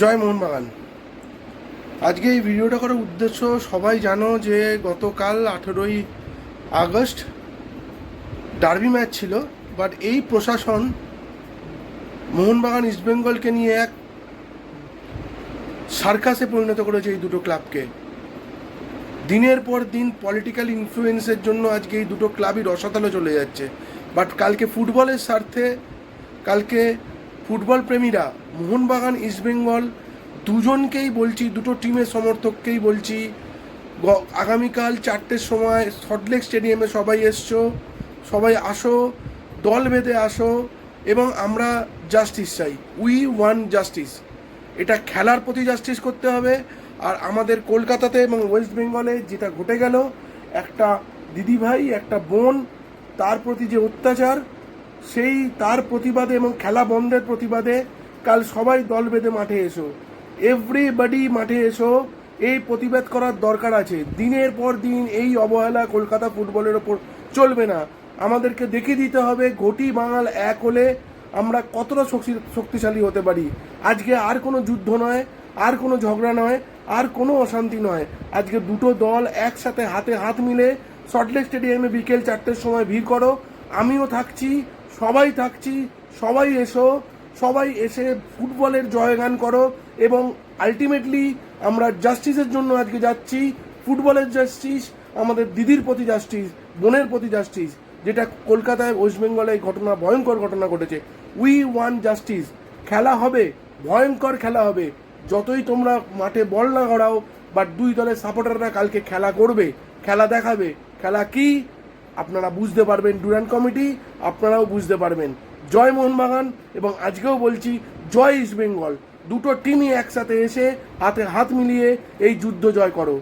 জয় মোহনবাগান। আজকে এই ভিডিওটা করার উদ্দেশ্য, সবাই জানো যে গতকাল আঠেরোই আগস্ট ডার্বি ম্যাচ ছিল বাট এই প্রশাসন মোহনবাগান ইস্টবেঙ্গলকে নিয়ে এক সার্কাসে পরিণত করেছে এই দুটো ক্লাবকে। দিনের পর দিন পলিটিক্যাল ইনফ্লুয়েন্সের জন্য আজকে এই দুটো ক্লাবই রসাতলে চলে যাচ্ছে। বাট কালকে ফুটবলের স্বার্থে, কালকে ফুটবল প্রেমীরা, মোহনবাগান ইস্টবেঙ্গল দুজনকেই বলছি, দুটো টিমের সমর্থককেই বলছি আগামীকাল চারটের সময় সল্টলেক স্টেডিয়ামে সবাই এসছো, সবাই আসো, দল বেঁধে আসো, এবং আমরা জাস্টিস চাই। We want justice. এটা খেলার প্রতি জাস্টিস করতে হবে, আর আমাদের কলকাতাতে এবং ওয়েস্ট বেঙ্গলে যেটা ঘটে গেল, একটা দিদিভাই, একটা বোন, তার প্রতি যে অত্যাচার সেই তার প্রতিবাদে এবং খেলা বন্ধের প্রতিবাদে কাল সবাই দল বেঁধে মাঠে এসো। এভরিবাডি মাঠে এসো। এই প্রতিবাদ করার দরকার আছে। দিনের পর দিন এই অবহেলা কলকাতা ফুটবলের ওপর চলবে না। আমাদেরকে দেখিয়ে দিতে হবে, ঘটি বাঙাল এক হলে আমরা কতটা শক্তি- শক্তিশালী হতে পারি। আজকে আর কোনো যুদ্ধ নয়, আর কোনো ঝগড়া নয়, আর কোনো অশান্তি নয়। আজকে দুটো দল একসাথে হাতে হাত মিলে সল্টলেক স্টেডিয়ামে বিকেল চারটের সময় ভিড় করো। আমিও থাকছি সবাই থাকছি, সবাই এসো, সবাই এসে ফুটবলের জয়গান করো এবং আলটিমেটলি আমরা জাস্টিসের জন্য আজকে যাচ্ছি, ফুটবলের জাস্টিস আমাদের দিদির প্রতি জাস্টিস বোনের প্রতি জাস্টিস যেটা কলকাতায় ওয়েস্ট বেঙ্গলে এই ঘটনা, ভয়ঙ্কর ঘটনা ঘটেছে। উই ওয়ান জাস্টিস খেলা হবে, ভয়ঙ্কর খেলা হবে। যতই তোমরা মাঠে বল না গড়াও বাট দুই দলের সাপোর্টাররা কালকে খেলা করবে, খেলা দেখাবে। খেলা কি? আপনারা বুঝতে পারবেন ডুরান্ট কমিটি, আপনারাও বুঝতে পারবেন। জয় মোহনবাগান এবং আজকেও বলছি জয় ইস্ট বেঙ্গল। দুটো টিমই একসাথে এসে হাতে হাত মিলিয়ে এই যুদ্ধ জয় করো।